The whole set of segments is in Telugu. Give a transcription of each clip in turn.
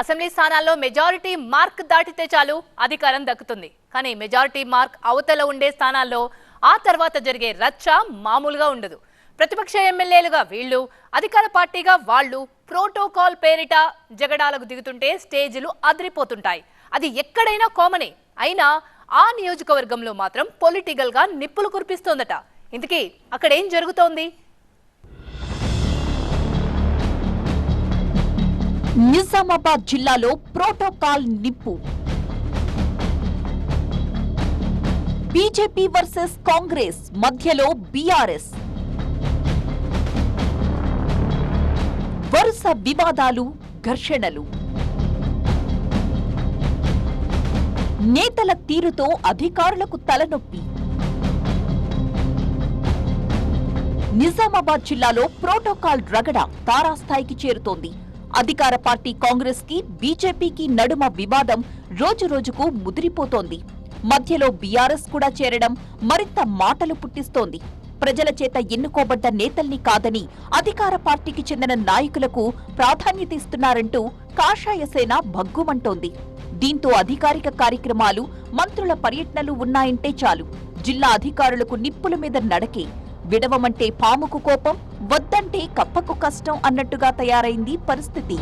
అసెంబ్లీ స్థానాల్లో మెజారిటీ మార్క్ దాటితే చాలు అధికారం దక్కుతుంది. కానీ మెజారిటీ మార్క్ అవతల ఉండే స్థానాల్లో ఆ తర్వాత జరిగే రచ్చ మామూలుగా ఉండదు. ప్రతిపక్ష ఎమ్మెల్యేలుగా వీళ్ళు అధికార పార్టీగా వాళ్ళు ప్రోటోకాల్ పేరిట జగడాలకు దిగుతుంటే స్టేజీలు అదిరిపోతుంటాయి. అది ఎక్కడైనా కామనే అయినా ఆ నియోజకవర్గంలో మాత్రం పొలిటికల్గా నిప్పులు కురిపిస్తోందట. ఇంతకీ అక్కడేం జరుగుతోంది? నిజామాబాద్ జిల్లాలో ప్రోటోకాల్ నిప్పు. బీజేపీ వర్సెస్ కాంగ్రెస్ మధ్యలో బీఆర్ఎస్. వరుస వివాదాలు ఘర్షణలు. నేతల తీరుతో అధికారులకు తలనొప్పి. నిజామాబాద్ జిల్లాలో ప్రోటోకాల్ రగడ తారాస్థాయికి చేరుతోంది. అధికార పార్టీ కాంగ్రెస్కి బీజేపీకి నడుమ వివాదం రోజురోజుకు ముదిరిపోతోంది. మధ్యలో బీఆర్ఎస్ కూడా చేరడం మరింత మాటలు పుట్టిస్తోంది. ప్రజల చేత ఎన్నుకోబడ్డ నేతల్ని కాదని అధికార పార్టీకి చెందిన నాయకులకు ప్రాధాన్యత ఇస్తున్నారంటూ కాషాయ సేన భగ్గుమంటోంది. దీంతో అధికారిక కార్యక్రమాలు మంత్రుల పర్యటనలు ఉన్నాయంటే చాలు. జిల్లా అధికారులకు నిప్పుల మీద నడకే విడవమంటే పాముకు కోపం వద్దంటే కప్పకు కష్టం అన్నట్టుగా తయారైంది పరిస్థితి.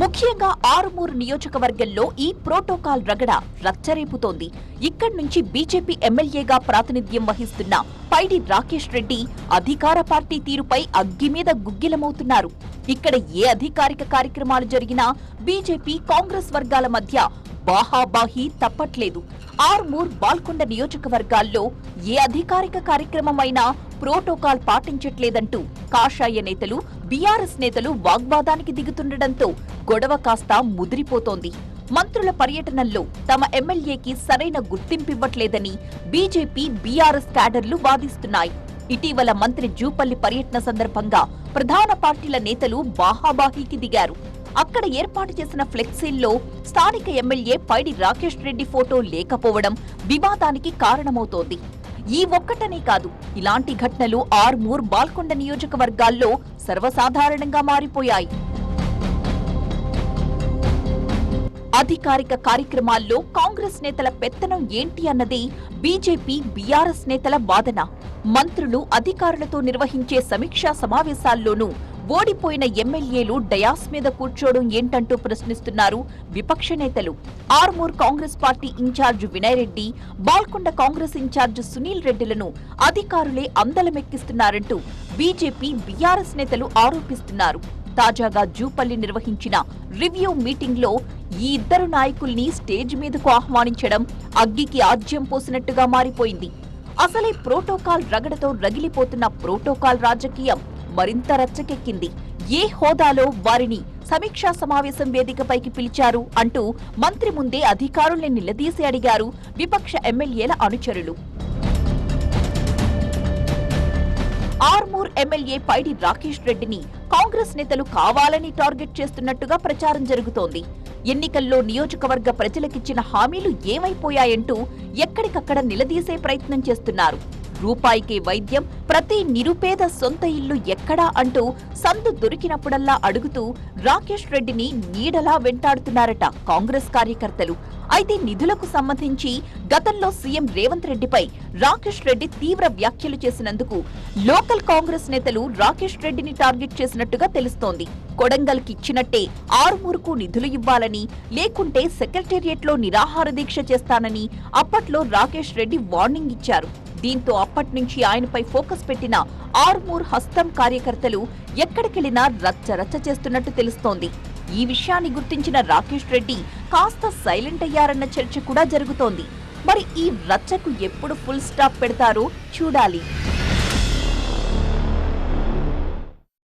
ముఖ్యంగా ఆరుమూరు నియోజకవర్గంలో ఈ ప్రోటోకాల్ రగడ రచ్చరేపుతోంది. ఇక్కడి నుంచి బీజేపీ ఎమ్మెల్యేగా ప్రాతినిధ్యం వహిస్తున్న పైడి రాకేష్ రెడ్డి అధికార పార్టీ తీరుపై అగ్గి మీద గుగ్గిలమవుతున్నారు. ఇక్కడ ఏ అధికారిక కార్యక్రమాలు జరిగినా బీజేపీ కాంగ్రెస్ వర్గాల మధ్య బాహాబాహి తప్పట్లేదు. ఆర్మూర్ బాల్కొండ నియోజకవర్గాల్లో ఏ అధికారిక కార్యక్రమమైనా ప్రోటోకాల్ పాటించట్లేదంటూ కాషాయ నేతలు బీఆర్ఎస్ నేతలు వాగ్వాదానికి దిగుతుండటంతో గొడవ కాస్త ముదిరిపోతోంది. మంత్రుల పర్యటనల్లో తమ ఎమ్మెల్యేకి సరైన గుర్తింపివ్వట్లేదని బీజేపీ బీఆర్ఎస్ క్యాడర్లు వాదిస్తున్నాయి. ఇటీవల మంత్రి జూపల్లి పర్యటన సందర్భంగా ప్రధాన పార్టీల నేతలు బాహాబాహీకి దిగారు. అక్కడ ఏర్పాటు చేసిన ఫ్లెక్సీల్లో స్థానిక ఎమ్మెల్యే పైడి రాకేష్ రెడ్డి ఫోటో లేకపోవడం వివాదానికి కారణమవుతోంది. ఈ ఒక్కటనే కాదు ఇలాంటి ఘటనలు ఆర్మూర్ బాల్కొండ నియోజకవర్గాల్లో సర్వసాధారణంగా మారిపోయాయి. అధికారిక కార్యక్రమాల్లో కాంగ్రెస్ నేతల పెత్తనం ఏంటి అన్నది బీజేపీ బీఆర్ఎస్ నేతల వాదన. మంత్రులు అధికారులతో నిర్వహించే సమీక్షా సమావేశాల్లోనూ ఓడిపోయిన ఎమ్మెల్యేలు డయాస్ మీద కూర్చోవడం ఏంటంటూ ప్రశ్నిస్తున్నారు విపక్ష నేతలు. Armoor Congress party incharge Vinay Reddy Balkonda Congress incharge Sunil రెడ్డిలను అధికారులే అందలమెక్కిస్తున్నారంటూ బీజేపీ బీఆర్ఎస్ నేతలు ఆరోపిస్తున్నారు. తాజాగా జూపల్లి నిర్వహించిన రివ్యూ మీటింగ్లో ఈ ఇద్దరు నాయకుల్ని స్టేజ్ మీదకు ఆహ్వానించడం అగ్గికి ఆజ్యం పోసినట్టుగా మారిపోయింది. అసలే ప్రోటోకాల్ రగడతో రగిలిపోతున్న ప్రోటోకాల్ రాజకీయం మరింత రచ్చకెక్కింది. ఏ హోదాలో వారిని సమీక్షా సమావేశం వేదికపైకి పిలిచారు అంటూ మంత్రి ముందే అధికారుల్ని నిలదీసి అడిగారు విపక్ష ఎమ్మెల్యేల అనుచరులు. ఆర్మూర్ ఎమ్మెల్యే పైడి రాకేష్ రెడ్డిని కాంగ్రెస్ నేతలు కావాలని టార్గెట్ చేస్తున్నట్టుగా ప్రచారం జరుగుతోంది. ఎన్నికల్లో నియోజకవర్గ ప్రజలకిచ్చిన హామీలు ఏమైపోయాయంటూ ఎక్కడికక్కడ నిలదీసే ప్రయత్నం చేస్తున్నారు. రూపాయికే వైద్యం ప్రతి నిరుపేద సొంత ఇల్లు ఎక్కడా అంటూ సందు దొరికినప్పుడల్లా అడుగుతూ రాకేష్ రెడ్డిని నీడలా వెంటాడుతున్నారట కాంగ్రెస్ కార్యకర్తలు. అయితే నిధులకు సంబంధించి గతంలో సీఎం రేవంత్ రెడ్డిపై రాకేష్ రెడ్డి తీవ్ర వ్యాఖ్యలు చేసినందుకు లోకల్ కాంగ్రెస్ నేతలు రాకేష్ రెడ్డిని టార్గెట్ చేసినట్టుగా తెలుస్తోంది. కొడంగల్కి ఇచ్చినట్టే ఆరుమూరుకు నిధులు ఇవ్వాలని లేకుంటే సెక్రటేరియట్లో నిరాహార దీక్ష చేస్తానని అప్పట్లో రాకేష్ రెడ్డి వార్నింగ్ ఇచ్చారు. దీంతో అప్పటి నుంచి ఆయనపై ఫోకస్ పెట్టిన ఆర్మూర్ హస్తం కార్యకర్తలు ఎక్కడికెళ్ళినా రచ్చ రచ్చ చేస్తున్నట్టు తెలుస్తోంది. ఈ విషయాన్ని గుర్తించిన రాకేష్ రెడ్డి కాస్త సైలెంట్ అయ్యారన్న చర్చ కూడా జరుగుతోంది. మరి ఈ రచ్చకు ఎప్పుడు ఫుల్ స్టాప్ పెడతారో చూడాలి.